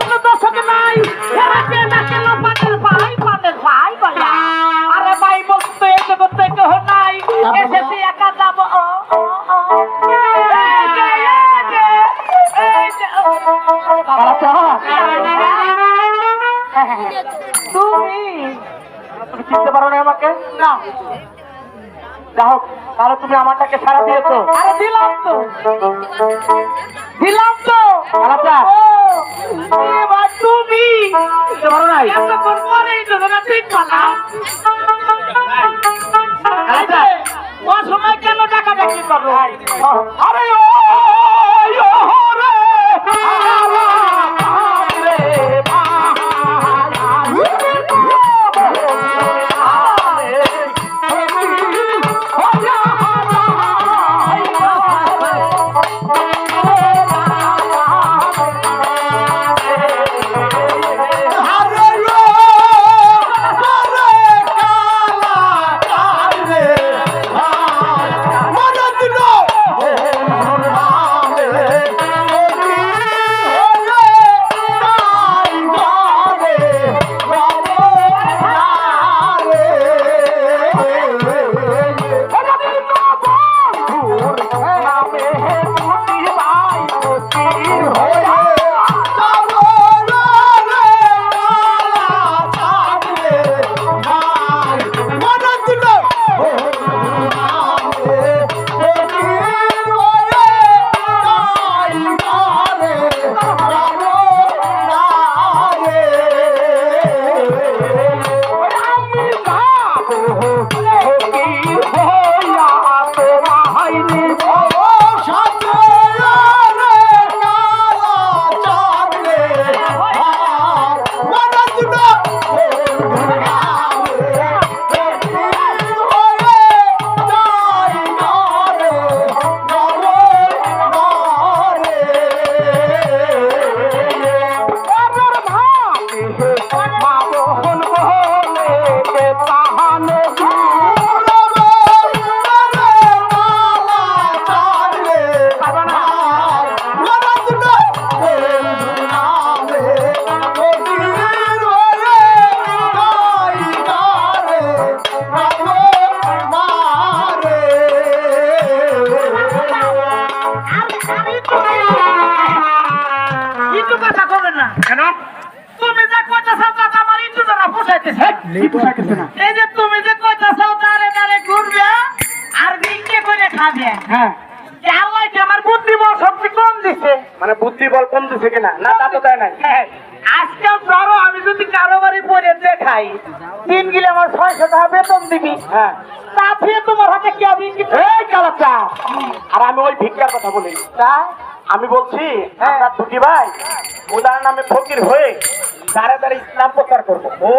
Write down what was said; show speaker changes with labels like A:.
A: কোনো দর্শক নাই। বলে। আরে ভাই বলতো এই জগতে কেহ নাই, এসেছি একা যাব। ও, ও, ও। এই যে, এই যে, এই যে, ও, ও, ও, কালাচাঁদ। তুমি
B: তুমি চিনতে পারো না আমাকে?
A: না।
B: যা হোক তাহলে তুমি আমারটাকে সারা দিয়েছ।
A: আরে দিলাম তো। দিলাম তো। এবার তুমি
B: চিনতে পারো নাই।
A: এতক্ষণ পরে এই ঠিক করলাম। এই ও সময় কেন টাকা দেখি করল
B: আরে ও
A: কথা করবেন না?
B: কেন?
A: তুমি যে কইতা পোষাইতেছে
B: না?
A: এই যে তুমি যে কইতা চাও দাঁড়ে দাঁড়ে ঘুরবে আর ভিক্ষে করে খাবে।
B: হ্যাঁ।
A: আল্লাহ আমার বুদ্ধি বল শক্তি কম দিছে?
B: মানে বুদ্ধি বল কম দিছে কিনা? না তা তো দেয় নাই।
A: হ্যাঁ, আজকাল ধরো আমি যদি কারও বাড়ি পরে দেখাই তিন গিলে আমার ছয়শো টাকা বেতন দিবি।
B: হ্যাঁ।
A: তা ফিরে তোমার হাতে কি আমি
B: এই আর আমি ওই ভিক্ষার কথা বলি।
A: তা?
B: আমি বলছি আমরা দুটি ভাই উদার নামে ফকির হয়ে দাঁড়ে দাঁড়িয়ে ইসলাম প্রচার করব।
A: ও!